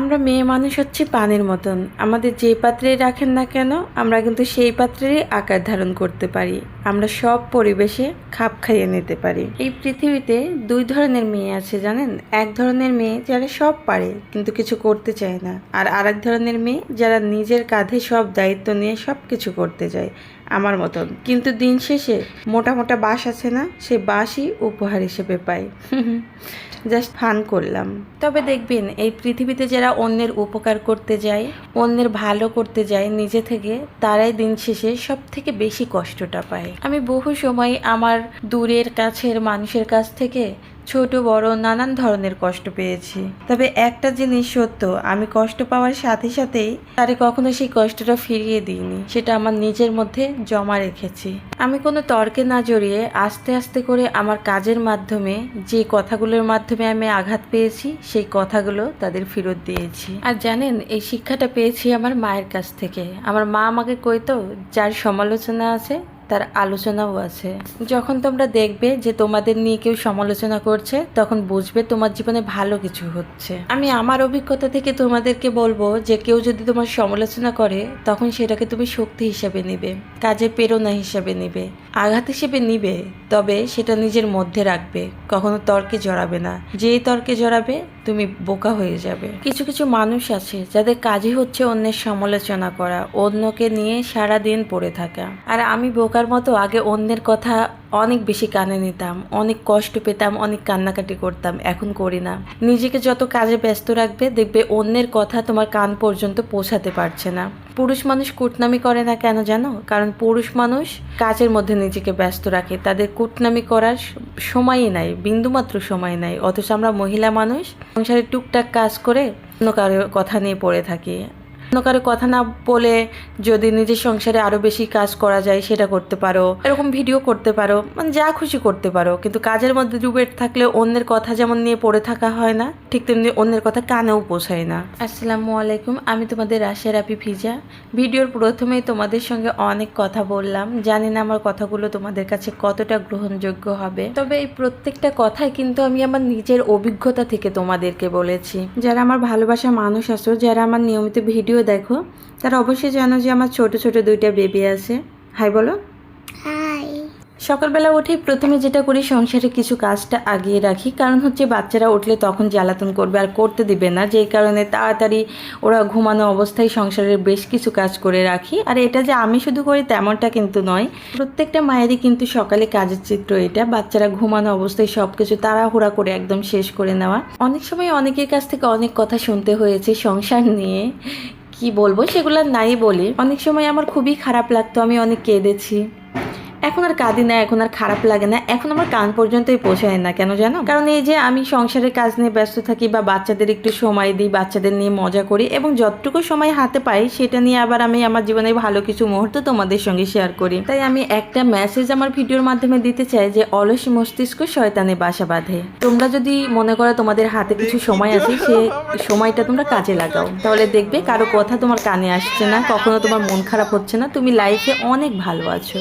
আমরা মেয়ে মানুষ হচ্ছে পানের মতন। আমাদের যে পাত্রেই রাখেন না কেন, আমরা কিন্তু সেই পাত্রেরই আকার ধারণ করতে পারি। আমরা সব পরিবেশে খাপ খাইয়ে নিতে পারি। এই পৃথিবীতে দুই ধরনের মেয়ে আছে, জানেন? এক ধরনের মেয়ে যারা সব পারে, কিন্তু কিছু করতে চায় না। আর আরেক ধরনের মেয়ে যারা নিজের কাঁধে সব দায়িত্ব নিয়ে সব কিছু করতে যায় আমার মতন। কিন্তু দিন শেষে মোটা মোটা বাস আছে না, সে বাসই উপহার হিসেবে পাই জাস্ট ফান করলাম। তবে দেখবেন, এই পৃথিবীতে যারা অন্যের উপকার করতে যায়, অন্যের ভালো করতে যায়, নিজে থেকে তারাই দিন শেষে সব থেকে বেশি কষ্টটা পায়। আমি বহু সময় আমার দূরের কাছের মানুষের কাছ থেকে ছোট, বড়, নানান ধরনের কষ্ট পেয়েছি। তবে একটা জিনিস সত্য, আমি কষ্ট পাওয়ার সাথে সাথেই তারে কখনো সেই কষ্টটা ফিরিয়ে দিইনি, সেটা আমার নিজের মধ্যে জমা রেখেছি। আমি কোনো তর্কে না জড়িয়ে আস্তে আস্তে করে আমার কাজের মাধ্যমে, যে কথাগুলোর মাধ্যমে আমি আঘাত পেয়েছি, সেই কথাগুলো তাদের ফেরত দিয়েছি। আর জানেন, এই শিক্ষাটা পেয়েছি আমার মায়ের কাছ থেকে। আমার মা আমাকে কইতো, যার সমালোচনা আছে তার আলোচনাও আছে। যখন তোমরা দেখবে যে তোমাদের নিয়ে কেউ সমালোচনা করছে, তখন বুঝবে তোমার জীবনে ভালো কিছু হচ্ছে। আমি আমার অভিজ্ঞতা থেকে তোমাদেরকে বলব যে কেউ যদি তোমার সমালোচনা করে, তখন সেটাকে তুমি শক্তি হিসেবে নিবে, কাজে প্রেরণা হিসেবে নিবে, আঘাত হিসেবে নিবে, তবে সেটা নিজের মধ্যে রাখবে, কখনো তর্কে জড়াবে না। যেই তর্কে জড়াবে, তুমি বোকা হয়ে যাবে। কিছু কিছু মানুষ আছে যাদের কাজই হচ্ছে অন্যের সমালোচনা করা, অন্যকে নিয়ে সারা দিন পড়ে থাকা। আর আমি বোকার মতো আগে অন্যের কথা অনেক বেশি কানে নিতাম, অনেক কষ্ট পেতাম, অনেক কান্নাকাটি করতাম, এখন করি না। নিজেকে যত কাজে ব্যস্ত রাখবে, দেখবে অন্যের কথা তোমার কান পর্যন্ত পৌঁছাতে পারছে না। পুরুষ মানুষ কুটনামি করে না কেন জানো? কারণ পুরুষ মানুষ কাজের মধ্যে নিজেকে ব্যস্ত রাখে। তাদের কুটনামি করার সময়ই নাই, বিন্দুমাত্র সময় নাই। অথচ আমরা মহিলা মানুষ সংসারে টুকটাক কাজ করে অন্য কারও কথা নিয়ে পড়ে থাকি। অন্য কারও কথা না বলে যদি নিজের সংসারে আরও বেশি কাজ করা যায়, সেটা করতে পারো। এরকম ভিডিও করতে পারো। মানে যা খুশি করতে পারো। কিন্তু কাজের মধ্যে ডুবে থাকলে অন্যের কথা যেমন নিয়ে পড়ে থাকা হয় না, ঠিক তেমনি অন্যের কথা কানেও পোষায় না। আসসালামু আলাইকুম, আমি তোমাদের রাশের আপি ফিজা। ভিডিওর প্রথমেই তোমাদের সঙ্গে অনেক কথা বললাম। জানি না আমার কথাগুলো তোমাদের কাছে কতটা গ্রহণযোগ্য হবে। তবে এই প্রত্যেকটা কথাই কিন্তু আমি আমার নিজের অভিজ্ঞতা থেকে তোমাদেরকে বলেছি। যারা আমার ভালোবাসা মানুষ আছো, যারা আমার নিয়মিত ভিডিও দেখো তারা অবশ্যই জানো যে আমার ছোট ছোট দুইটা বেবি আছে। হাই বলো। সকালবেলা উঠেই প্রথমে যেটা করি সংসারে কিছু কাজটা আগিয়ে রাখি। কারণ হচ্ছে বাচ্চারা উঠলে তখন জ্বালাতন করবে আর করতে দিবে না। যেই কারণে তাড়াতাড়ি ওরা ঘুমানো অবস্থায় সংসারের বেশ কিছু কাজ করে রাখি। আর এটা যে আমি শুধু করি তেমনটা কিন্তু নয়। প্রত্যেকটা মায়েরই কিন্তু সকালে কাজের চিত্র এটা। বাচ্চারা ঘুমানো অবস্থায় সব কিছু তাড়াহুড়া করে একদম শেষ করে নেওয়া। অনেক সময় অনেকের কাছ থেকে অনেক কথা শুনতে হয়েছে সংসার নিয়ে। কি বলব সেগুলো নাই বলে। অনেক সময় আমার খুবই খারাপ লাগতো আমি অনেক কেঁদেছি। এখন আর কাঁদি না এখন আর খারাপ লাগে না এখন আমার কান পর্যন্তই পৌঁছায় না কেন জানো? কারণ এই যে আমি সংসারের কাজ নিয়ে ব্যস্ত থাকি বা বাচ্চাদের একটু সময় দিই বাচ্চাদের নিয়ে মজা করি এবং যতটুকু সময় হাতে পাই সেটা নিয়ে আবার আমি আমার জীবনে ভালো কিছু মুহূর্ত তোমাদের সঙ্গে শেয়ার করি। তাই আমি একটা মেসেজ আমার ভিডিওর মাধ্যমে দিতে চাই যে অলস মস্তিষ্ক শয়তানে বাসা বাঁধে। তোমরা যদি মনে করো তোমাদের হাতে কিছু সময় আছে সে সময়টা তোমরা কাজে লাগাও। তাহলে দেখবে কারও কথা তোমার কানে আসছে না কখনো তোমার মন খারাপ হচ্ছে না তুমি লাইফে অনেক ভালো আছো।